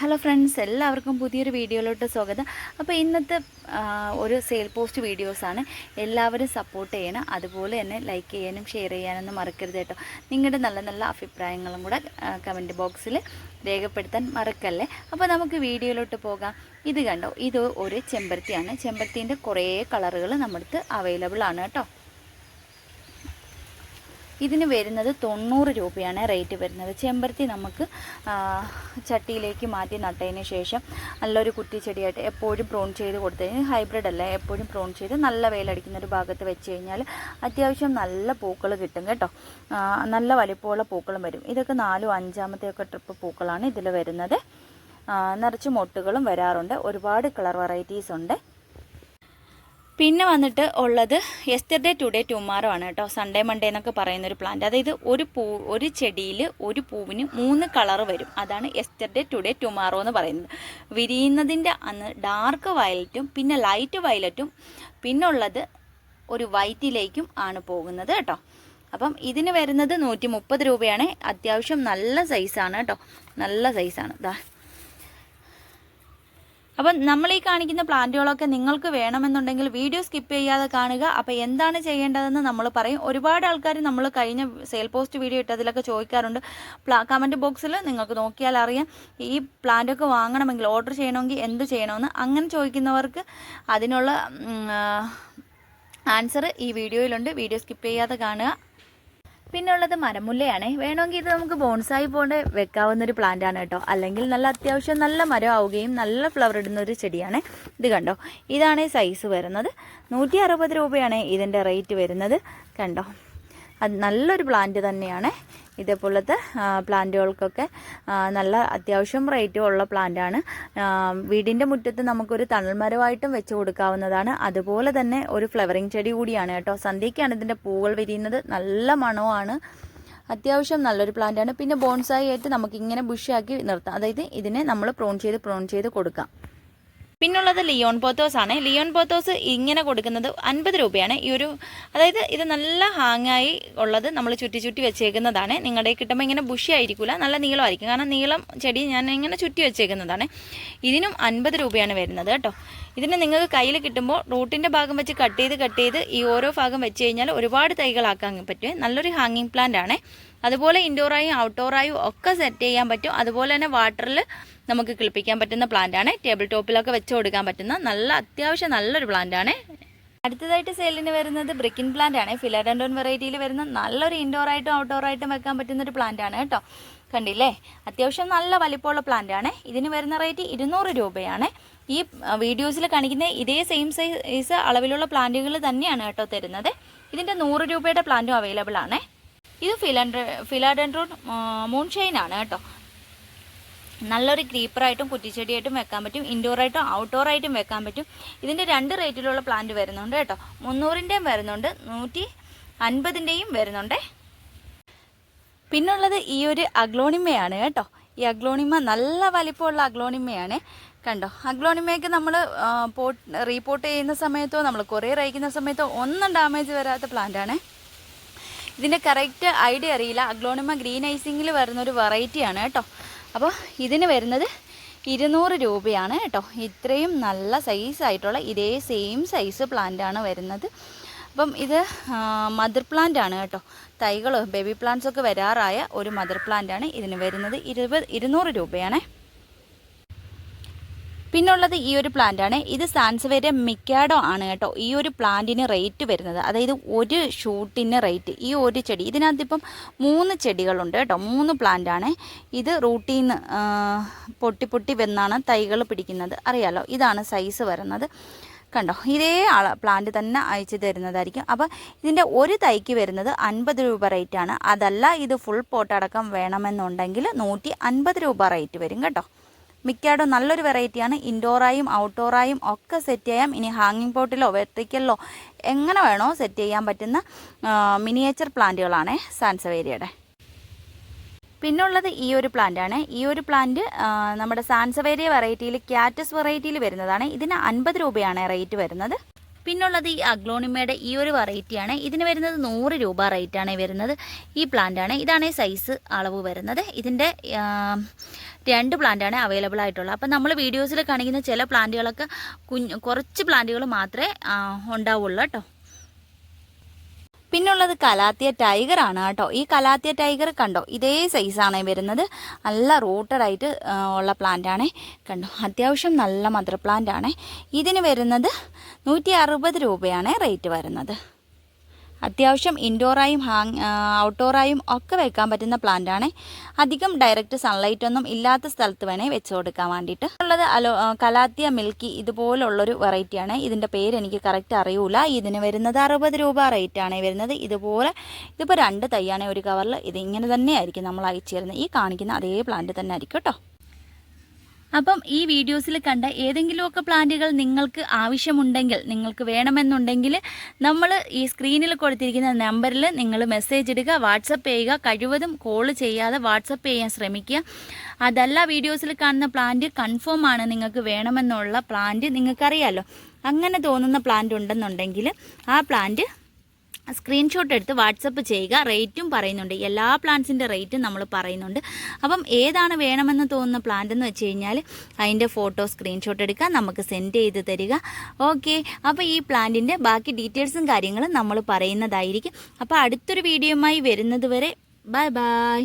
Hello friends എല്ലാവർക്കും പുതിയൊരു വീഡിയോയിലോട്ട് സ്വാഗതം. അപ്പോൾ ഇന്നത്തെ ഒരു സെയിൽ പോസ്റ്റ് വീഡിയോസാണ് എല്ലാവരും സപ്പോർട്ട് ചെയ്യണം. അതുപോലെ തന്നെ ലൈക്ക് ചെയ്യാനും ഷെയർ ചെയ്യാനൊന്നും മറക്കരുത് കേട്ടോ. നിങ്ങളുടെ നല്ല നല്ല അഭിപ്രായങ്ങളും കൂടെ കമന്റ് ബോക്സിൽ രേഖപ്പെടുത്താൻ മറക്കല്ലേ? അപ്പോൾ നമുക്ക് വീഡിയോയിലോട്ട് പോകാം. ഇത് കണ്ടോ? ഇത് ഒരു ചെമ്പരത്തിയാണ്. ചെമ്പരത്തീന്റെ കുറേ കളറുകൾ നമ്മൾക്ക് അവൈലബിൾ ആണ് കേട്ടോ. ഇതിന് വരുന്നത് തൊണ്ണൂറ് രൂപയാണ് റേറ്റ് വരുന്നത്. ചെമ്പരത്തി നമുക്ക് ചട്ടിയിലേക്ക് മാറ്റി നട്ടതിന് ശേഷം നല്ലൊരു കുറ്റിച്ചെടിയായിട്ട് എപ്പോഴും പ്രോൺ ചെയ്ത് കൊടുത്തു ഹൈബ്രിഡ് അല്ല എപ്പോഴും പ്രോൺ ചെയ്ത് നല്ല വെയിലടിക്കുന്ന ഒരു ഭാഗത്ത് വെച്ച് കഴിഞ്ഞാൽ അത്യാവശ്യം നല്ല പൂക്കൾ കിട്ടും കേട്ടോ. നല്ല വലിപ്പമുള്ള പൂക്കളും വരും. ഇതൊക്കെ നാലും അഞ്ചാമത്തെ ഒക്കെ ട്രിപ്പ് പൂക്കളാണ് ഇതിൽ വരുന്നത്. നിറച്ച് മൊട്ടുകളും വരാറുണ്ട്. ഒരുപാട് കളർ വെറൈറ്റീസ് ഉണ്ട്. പിന്നെ വന്നിട്ട് ഉള്ളത് യെസ്റ്റർഡേ ടുഡേ ടുമാറോ ആണ് കേട്ടോ. സൺഡേ മൺഡേ എന്നൊക്കെ പറയുന്ന ഒരു പ്ലാന്റ് അതായത് ഒരു പൂ ഒരു ചെടിയിൽ ഒരു പൂവിന് മൂന്ന് കളർ വരും. അതാണ് യെസ്റ്റർഡേ ടുഡേ ടുമാറോ എന്ന് പറയുന്നത്. വിരിയുന്നതിന്റെ അന്ന് ഡാർക്ക് വയലറ്റും പിന്നെ ലൈറ്റ് വയലറ്റും പിന്നെ ഉള്ളത് ഒരു വൈറ്റിലേക്കും ആണ് പോകുന്നത് കേട്ടോ. അപ്പം ഇതിന് വരുന്നത് നൂറ്റി മുപ്പത് രൂപയാണ്. അത്യാവശ്യം നല്ല സൈസാണ് കേട്ടോ. നല്ല സൈസാണ് ദാ അപ്പം നമ്മൾ ഈ കാണിക്കുന്ന പ്ലാന്റുകളൊക്കെ നിങ്ങൾക്ക് വേണമെന്നുണ്ടെങ്കിൽ വീഡിയോ സ്കിപ്പ് ചെയ്യാതെ കാണുക. അപ്പോൾ എന്താണ് ചെയ്യേണ്ടതെന്ന് നമ്മൾ പറയും. ഒരുപാട് ആൾക്കാർ നമ്മൾ കഴിഞ്ഞ സെയിൽ പോസ്റ്റ് വീഡിയോ ഇട്ടതിലൊക്കെ ചോദിക്കാറുണ്ട്. പ്ലാ കമന്റ് ബോക്സിൽ നിങ്ങൾക്ക് നോക്കിയാൽ അറിയാം. ഈ പ്ലാന്റൊക്കെ വാങ്ങണമെങ്കിൽ ഓർഡർ ചെയ്യണമെങ്കിൽ എന്ത് ചെയ്യണമെന്ന്. അങ്ങനെ ചോദിക്കുന്നവർക്ക് അതിനുള്ള ആൻസർ ഈ വീഡിയോയിലുണ്ട്. വീഡിയോ സ്കിപ്പ് ചെയ്യാതെ കാണുക. പിന്നെ ഉള്ളത് മരമുല്ലയാണ്. വേണമെങ്കിൽ ഇത് നമുക്ക് ബോൺസായി പോലെ വെക്കാവുന്ന ഒരു പ്ലാന്റ് ആണ് കേട്ടോ. അല്ലെങ്കിൽ നല്ല അത്യാവശ്യം നല്ല മരം ആവുകയും നല്ല ഫ്ലവർ ഇടുന്ന ഒരു ചെടിയാണ്. ഇത് കണ്ടോ? ഇതാണ് സൈസ് വരുന്നത്. നൂറ്റി രൂപയാണ് ഇതിന്റെ റേറ്റ് വരുന്നത്. കണ്ടോ? നല്ലൊരു പ്ലാന്റ് തന്നെയാണ്. ഇതേപോലത്തെ പ്ലാന്റുകൾക്കൊക്കെ നല്ല അത്യാവശ്യം റേറ്റ് ഉള്ള പ്ലാന്റാണ്. വീടിന്റെ മുറ്റത്ത് നമുക്കൊരു തണൽമരമായിട്ടും വെച്ച് കൊടുക്കാവുന്നതാണ്. അതുപോലെ തന്നെ ഒരു ഫ്ലവറിങ് ചെടി കൂടിയാണ് കേട്ടോ. സന്ധ്യയ്ക്കാണ് ഇതിന്റെ പൂവുകൾ വിരിയുന്നത്. നല്ല മണമാണ്. അത്യാവശ്യം നല്ലൊരു പ്ലാന്റാണ്. പിന്നെ ബോൺസായി ആയിട്ട് നമുക്ക് ഇങ്ങനെ ബുഷാക്കി നിർത്താം. അതായത് ഇതിനെ നമ്മൾ പ്രോൺ ചെയ്ത് പ്രോൺ ചെയ്ത് കൊടുക്കാം. പിന്നുള്ളത് ലിയോൺ പോത്തോസ് ആണ്. ലിയോൺ പോത്തോസ് ഇങ്ങനെ കൊടുക്കുന്നത് അൻപത് രൂപയാണ്. ഈ ഒരു അതായത് ഇത് നല്ല ഹാങ്ങായി ഉള്ളത് നമ്മൾ ചുറ്റി ചുറ്റി വെച്ചേക്കുന്നതാണ്. നിങ്ങളുടെ കിട്ടുമ്പോൾ ഇങ്ങനെ ബുഷി ആയിരിക്കില്ല നല്ല നീളമായിരിക്കും. കാരണം നീളം ചെടി ഞാൻ ഇങ്ങനെ ചുറ്റി വെച്ചേക്കുന്നതാണ്. ഇതിനും അൻപത് രൂപയാണ് വരുന്നത് കേട്ടോ. ഇതിന് നിങ്ങൾക്ക് കയ്യിൽ കിട്ടുമ്പോൾ റൂട്ടിന്റെ ഭാഗം വെച്ച് കട്ട് ചെയ്ത് കട്ട് ചെയ്ത് ഈ ഓരോ ഭാഗം വെച്ച് കഴിഞ്ഞാൽ ഒരുപാട് തൈകളാക്കാൻ പറ്റും. നല്ലൊരു ഹാങ്ങിങ് പ്ലാന്റ് ആണ്. അതുപോലെ ഇൻഡോറായും ഔട്ട്ഡോറായും ഒക്കെ സെറ്റ് ചെയ്യാൻ പറ്റും. അതുപോലെ തന്നെ വാട്ടറിൽ നമുക്ക് കിളിപ്പിക്കാൻ പറ്റുന്ന പ്ലാന്റ് ആണ്. ടേബിൾ ടോപ്പിലൊക്കെ വെച്ച് കൊടുക്കാൻ പറ്റുന്ന നല്ല അത്യാവശ്യം നല്ലൊരു പ്ലാന്റാണ് അടുത്തതായിട്ട് സെയിലിന് വരുന്നത് ബ്രിക്കിൻ പ്ലാന്റ് ആണ്. ഫിലഡൻഡോൺ വെറൈറ്റിയിൽ വരുന്ന നല്ലൊരു ഇൻഡോർ ആയിട്ടും ഔട്ട്ഡോർ ആയിട്ടും വെക്കാൻ പറ്റുന്ന ഒരു പ്ലാന്റ് ആണ് കേട്ടോ. കണ്ടില്ലേ? അത്യാവശ്യം നല്ല വലിപ്പമുള്ള പ്ലാന്റ് ആണ്. ഇതിന് വരുന്ന റേറ്റ് ഇരുന്നൂറ് രൂപയാണ്. ഈ വീഡിയോസിൽ കാണിക്കുന്ന ഇതേ സെയിം സൈസ് അളവിലുള്ള പ്ലാന്റുകൾ തന്നെയാണ് കേട്ടോ തരുന്നത്. ഇതിന്റെ നൂറ് രൂപയുടെ പ്ലാന്റും അവൈലബിൾ ആണ്. ഇത് ഫിലൻഡ്ര ഫിലാഡൻഡ്രോൺ ആണ് കേട്ടോ. നല്ലൊരു ക്രീപ്പറായിട്ടും കുറ്റിച്ചെടിയായിട്ടും വെക്കാൻ പറ്റും. ഇൻഡോറായിട്ടും ഔട്ട്ഡോറായിട്ടും വെക്കാൻ പറ്റും. ഇതിന്റെ രണ്ട് റേറ്റിലുള്ള പ്ലാന്റ് വരുന്നുണ്ട് കേട്ടോ. മുന്നൂറിന്റെയും വരുന്നുണ്ട്. നൂറ്റി അൻപതിന്റെയും വരുന്നുണ്ട്. പിന്നുള്ളത് ഈ ഒരു അഗ്ലോണിമയാണ് കേട്ടോ. ഈ അഗ്ലോണിമ നല്ല വലിപ്പമുള്ള അഗ്ലോണിമയാണ്. കണ്ടോ? അഗ്ലോണിമയൊക്കെ നമ്മൾ പോട്ട് റീപോർട്ട് ചെയ്യുന്ന സമയത്തോ നമ്മൾ കൊറിയർ അയക്കുന്ന സമയത്തോ ഒന്നും ഡാമേജ് വരാത്ത പ്ലാന്റാണ് ഇതിന്റെ കറക്റ്റ് ഐഡിയ അറിയില്ല. അഗ്ലോണിമ ഗ്രീൻ ഐസിങ്ങിൽ വരുന്ന ഒരു വെറൈറ്റിയാണ് കേട്ടോ. അപ്പോൾ ഇതിന് വരുന്നത് ഇരുന്നൂറ് രൂപയാണ് കേട്ടോ. ഇത്രയും നല്ല സൈസ് ആയിട്ടുള്ള ഇതേ സെയിം സൈസ് പ്ലാന്റാണ് വരുന്നത്. അപ്പം ഇത് മദർ പ്ലാന്റ് ആണ് കേട്ടോ. തൈകൾ ബേബി പ്ലാന്റ്സ് ഒക്കെ വരാറായ ഒരു മദർ പ്ലാന്റ് ആണ് ഇതിന് വരുന്നത്. ഇരുപത് ഇരുന്നൂറ് രൂപയാണ്. പിന്നുള്ളത് ഈ ഒരു പ്ലാന്റ് ആണ്. ഇത് സാൻസവേരിയ മിക്കാഡോ ആണ് കേട്ടോ. ഈ ഒരു പ്ലാന്റിന് റേറ്റ് വരുന്നത്. അതായത് ഒരു ഷൂട്ടിന് റേറ്റ് ഈ ഒരു ചെടി ഇതിനകത്ത് ഇപ്പം മൂന്ന് ചെടികളുണ്ട് കേട്ടോ. മൂന്ന് പ്ലാന്റ് ആണ്. ഇത് റൂട്ടിൽ നിന്ന് പൊട്ടി പൊട്ടി വന്നാണ് തൈകൾ പിടിക്കുന്നത്. അറിയാലോ ഇതാണ് സൈസ് വരുന്നത്. കണ്ടോ? ഇതേ ആള പ്ലാന്റ് തന്നെ അയച്ചു തരുന്നതായിരിക്കും. അപ്പോൾ ഇതിന്റെ ഒരു തൈക്ക് വരുന്നത് അൻപത് രൂപ റേറ്റ് ആണ്. അതല്ല ഇത് ഫുൾ പോട്ടടക്കം വേണമെന്നുണ്ടെങ്കിൽ നൂറ്റി അൻപത് രൂപ റേറ്റ് വരും കേട്ടോ. മിക്കാഡോ നല്ലൊരു വെറൈറ്റിയാണ്. ഇൻഡോറായും ഔട്ട്ഡോറായും ഒക്കെ സെറ്റ് ചെയ്യാം. ഇനി ഹാങ്ങിങ് പോട്ടിലോ വെർട്ടിക്കലിലോ എങ്ങനെ വേണോ സെറ്റ് ചെയ്യാൻ പറ്റുന്ന മിനിയേച്ചർ പ്ലാന്റുകളാണ് സാൻസവേരിയയുടെ. പിന്നുള്ളത് ഈ ഒരു പ്ലാന്റ് ആണ്. ഈ ഒരു പ്ലാന്റ് നമ്മുടെ സാൻസവേരിയ വെറൈറ്റിയിൽ ക്യാറ്റസ് വെറൈറ്റിയിൽ വരുന്നതാണ്. ഇതിന് അൻപത് രൂപയാണ് റേറ്റ് വരുന്നത്. പിന്നുള്ളത് ഈ അഗ്ലോണിമയുടെ ഈ ഒരു വെറൈറ്റിയാണ് ഇതിന് വരുന്നത് നൂറ് രൂപ റേറ്റാണ് വരുന്നത്. ഈ പ്ലാന്റ് ആണ്. ഇതാണ് സൈസ് അളവ് വരുന്നത്. ഇതിന്റെ രണ്ട് പ്ലാന്റാണ് അവൈലബിൾ ആയിട്ടുള്ളത്. അപ്പം നമ്മൾ വീഡിയോസിൽ കാണിക്കുന്ന ചില പ്ലാന്റുകളൊക്കെ കുഞ്ഞ് കുറച്ച് പ്ലാന്റുകൾ മാത്രമേ ഉണ്ടാവുള്ളൂ കേട്ടോ. പിന്നുള്ളത് കലാത്തിയ ടൈഗർ ആണ് കേട്ടോ. ഈ കലാത്തിയ ടൈഗർ കണ്ടോ? ഇതേ സൈസാണ് വരുന്നത്. നല്ല റൂട്ടഡ് ആയിട്ട് ഉള്ള പ്ലാന്റ് ആണേ. കണ്ടോ? അത്യാവശ്യം നല്ല മദർ പ്ലാന്റ് ആണേ. ഇതിന് വരുന്നത് നൂറ്റി അറുപത് രൂപയാണ് റേറ്റ് വരുന്നത്. അത്യാവശ്യം ഇൻഡോറായും ഹാങ് ഔട്ട്ഡോറായും ഒക്കെ വെക്കാൻ പറ്റുന്ന പ്ലാന്റ് ആണ്. അധികം ഡയറക്റ്റ് സൺലൈറ്റ് ഒന്നും ഇല്ലാത്ത സ്ഥലത്ത് വേണേൽ വെച്ച് കൊടുക്കാൻ വേണ്ടിയിട്ട്. ഉള്ളത് അലോ കലാത്തിയ മിൽക്കി ഇതുപോലുള്ളൊരു വെറൈറ്റിയാണ് ഇതിന്റെ പേര് എനിക്ക് കറക്റ്റ് അറിയൂല. ഇതിന് വരുന്നത് അറുപത് രൂപ റേറ്റ് ആണ് വരുന്നത്. ഇതുപോലെ ഇതിപ്പോൾ രണ്ട് തൈയാണ് ഒരു കവറിൽ ഇത് ഇങ്ങനെ തന്നെയായിരിക്കും നമ്മൾ അയച്ചു തരുന്നത്. ഈ കാണിക്കുന്ന അതേ പ്ലാന്റ് തന്നെ ആയിരിക്കും കേട്ടോ. അപ്പം ഈ വീഡിയോസിൽ കണ്ട ഏതെങ്കിലുമൊക്കെ പ്ലാന്റുകൾ നിങ്ങൾക്ക് ആവശ്യമുണ്ടെങ്കിൽ നിങ്ങൾക്ക് വേണമെന്നുണ്ടെങ്കിൽ നമ്മൾ ഈ സ്ക്രീനിൽ കൊടുത്തിരിക്കുന്ന നമ്പറിൽ നിങ്ങൾ മെസ്സേജ് ഇടുക വാട്സപ്പ് ചെയ്യുക കഴിവതും കോൾ ചെയ്യാതെ വാട്സപ്പ് ചെയ്യാൻ ശ്രമിക്കുക. അതല്ല വീഡിയോസിൽ കാണുന്ന പ്ലാന്റ് കൺഫേം ആണ് നിങ്ങൾക്ക് വേണമെന്നുള്ള പ്ലാന്റ് നിങ്ങൾക്കറിയാമല്ലോ അങ്ങനെ തോന്നുന്ന പ്ലാന്റ് ഉണ്ടെന്നുണ്ടെങ്കിൽ ആ പ്ലാന്റ് സ്ക്രീൻഷോട്ട് എടുത്ത് വാട്സപ്പ് ചെയ്യുക റേറ്റും പറയുന്നുണ്ട്. എല്ലാ പ്ലാന്റ്സിന്റെ റേറ്റും നമ്മൾ പറയുന്നുണ്ട്. അപ്പം ഏതാണ് വേണമെന്ന് തോന്നുന്ന പ്ലാന്റ് എന്ന് വെച്ച് കഴിഞ്ഞാൽ അതിന്റെ ഫോട്ടോ സ്ക്രീൻഷോട്ട് എടുക്കുക നമുക്ക് സെൻഡ് ചെയ്ത് തരിക. ഓക്കെ അപ്പോൾ ഈ പ്ലാന്റിന്റെ ബാക്കി ഡീറ്റെയിൽസും കാര്യങ്ങളും നമ്മൾ പറയുന്നതായിരിക്കും. അപ്പോൾ അടുത്തൊരു വീഡിയോയുമായി വരുന്നത് വരെ ബൈ ബൈ